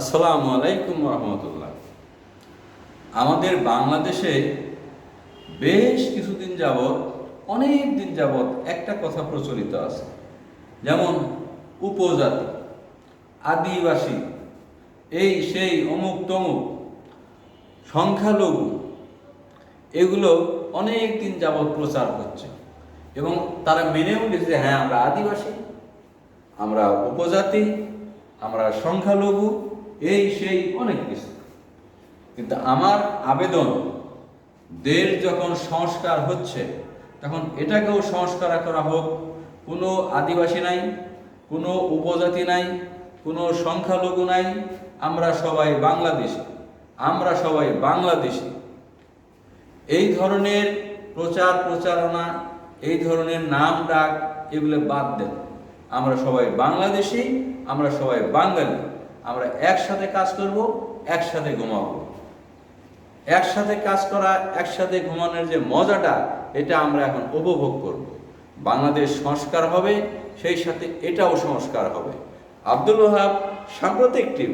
আসসালামু আলাইকুম রহমতুল্লাহ। আমাদের বাংলাদেশে বেশ কিছুদিন যাবৎ, অনেক দিন যাবৎ একটা কথা প্রচলিত আছে। যেমন উপজাতি, আদিবাসী, এই সেই অমুক তমুক, সংখ্যালঘু, এগুলো অনেক দিন যাবৎ প্রচার হচ্ছে। এবং তারা মেনেও নিয়েছে যে হ্যাঁ আমরা আদিবাসী, আমরা উপজাতি, আমরা সংখ্যালঘু এই সেই অনেক কিছু। কিন্তু আমার আবেদন, দেশ যখন সংস্কার হচ্ছে, তখন এটাকেও সংস্কার করা হোক। কোনো আদিবাসী নাই, কোনো উপজাতি নাই, কোনো সংখ্যালঘু নাই। আমরা সবাই বাংলাদেশি, আমরা সবাই বাংলাদেশি। এই ধরনের প্রচার, প্রচারণা, এই ধরনের নাম ডাক, এগুলো বাদ দেন। আমরা সবাই বাংলাদেশি, আমরা সবাই বাঙালি। আমরা একসাথে কাজ করব, একসাথে ঘুমাবো। একসাথে কাজ করা, একসাথে ঘুমানোর যে মজাটা, এটা আমরা এখন উপভোগ করব। বাংলাদেশ সংস্কার হবে, সেই সাথে এটাও সংস্কার হবে। আব্দুল ওহাব সাম্প্রতিক টিম।